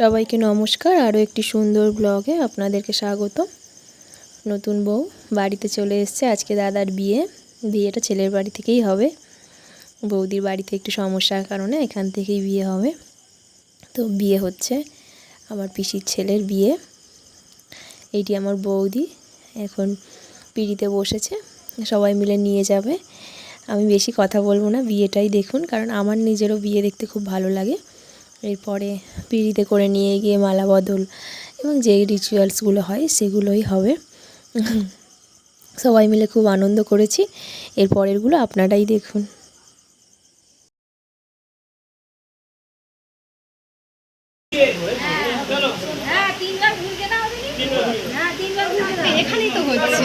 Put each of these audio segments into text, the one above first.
সবাইকে নমস্কার। আরও একটি সুন্দর ব্লগে আপনাদেরকে স্বাগত নতুন বউ বাড়িতে চলে এসছে। আজকে দাদার বিয়ে। বিয়েটা ছেলের বাড়ি থেকেই হবে। বৌদির বাড়িতে একটু সমস্যার কারণে এখান থেকেই বিয়ে হবে। তো বিয়ে হচ্ছে আমার পিসির ছেলের বিয়ে। এইটি আমার বৌদি। এখন পিড়িতে বসেছে। সবাই মিলে নিয়ে যাবে। আমি বেশি কথা বলব না। বিয়েটাই দেখুন। কারণ আমার নিজেরও বিয়ে দেখতে খুব ভালো লাগে। এরপরে পিঁড়িতে করে নিয়ে গিয়ে মালা বদল এবং যে রিচুয়ালসগুলো হয় সেগুলোই হবে। সবাই মিলে খুব আনন্দ করেছি। এর পরেরগুলো আপনারাই দেখুন। এখানেই তো হচ্ছে।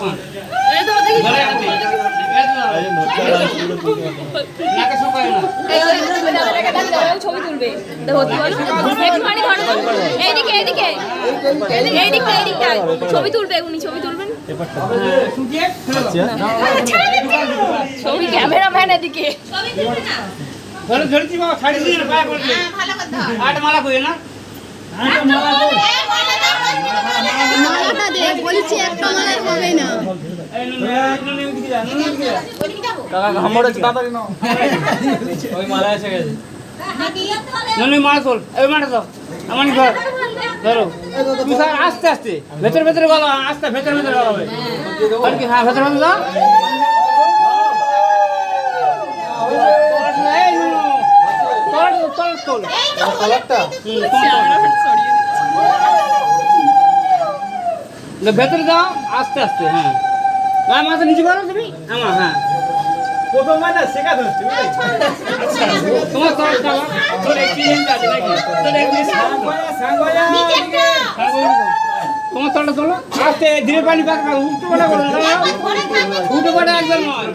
ছবি তুলবে একটুখানি ধরো তো। এইদিকে এইদিকে এইদিকটা এইদিকটা ছবি তুলবে উনি ছবি তুলবেন ছবি ক্যামেরাম্যান এদিকে ধরে ধরেছি বাবা ছাড়ি দিয়ে পায়ে পড়লে আট মালা কই না মালাটা দে বলেছি একটা মালায় হবে না এই নুন, নুন, নুন, এদিকে যা, নুন, এদিকে যা। নুন, নুন, মালা তোল এই মালা দাও আমার ঘর ধরো তুই স্যার আস্তে আস্তে ভেতরে ভেতরে গলা আস্তে ভেতরে ভেতরে গলা হবে আর কি হ্যাঁ ভেতরে ভেতরে দাও এই নুন, তোল তোল তোল হুম, তোল, তোল। ভেতরে দাও আস্তে আস্তে হ্যাঁ। হ্যাঁ মাথা নিচে করো তুমি? আমার হ্যাঁ। প্রথম মানে শেখা ধরছি তোমার তোর দাও তোর এক্সপিরিয়েন্স আছে নাকি? তোর এক্সপিরিয়েন্স তোমার তলটা তোলো আস্তে ধীরে পানি পাক উল্টো পাটা করো উল্টো পাটা একদম নয়।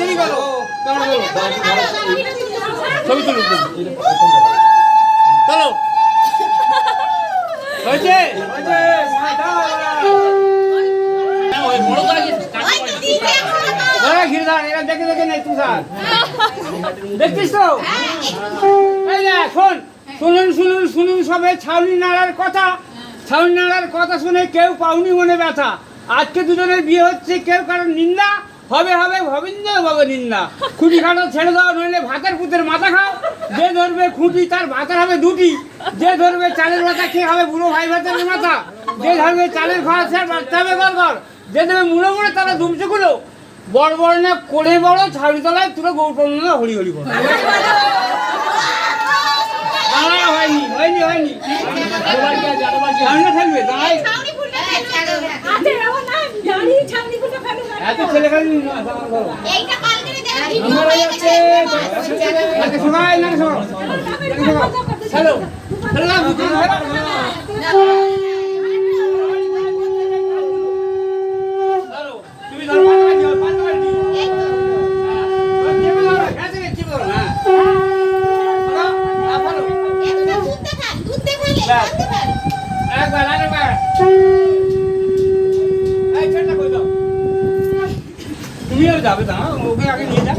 দেরি করো। ছবি তুলো চলো হয়েছে এরা দেখে দেখে নেই ছাউনি নাড়ার কথা। শুনে কেউ মনে ব্যথা। আজকে দুজনের বিয়ে হচ্ছে, কেউ কারোর নিন্দা। হবে হবে, ভবিন্দ্র নিন্দা। খুঁটি খাটো ছেড়ে দাও, নইলে ভাতের পুতের মাথা খাও। যে ধরবে খুঁটি, তার ভাতের হবে দুটি। যে ধরবে চালের মাথা খেয়ে হবে বুড়ো ভাই ভাতের মাথা? যে ধরবে চালের সে বাঁচতে হবে যে দেবে মুড়ে মুড়ে, তারা দুমচেগুলো বড় বড় না করে বড় ছাউনি তলায় তুলে গৌতম হরি হরি বড় দাঁড়া, হয়নি হয়নি হয়ে হ্যালো হ্যালো না বুঝতে তুমি ধরো পাঁচ বাটি দাও, পাঁচ বাটি দিও। হ্যাঁ। চেপে ধরো, ঘ্যাঁচে গেছে, চেপে ধরো, হ্যাঁ। ধরো, হ্যাঁ, ধরো। একবার, আরেকবার। এই, ছেলেটা কই দাও? তুমিও যাবে তো হ্যাঁ? ওকে আগে নিয়ে যাও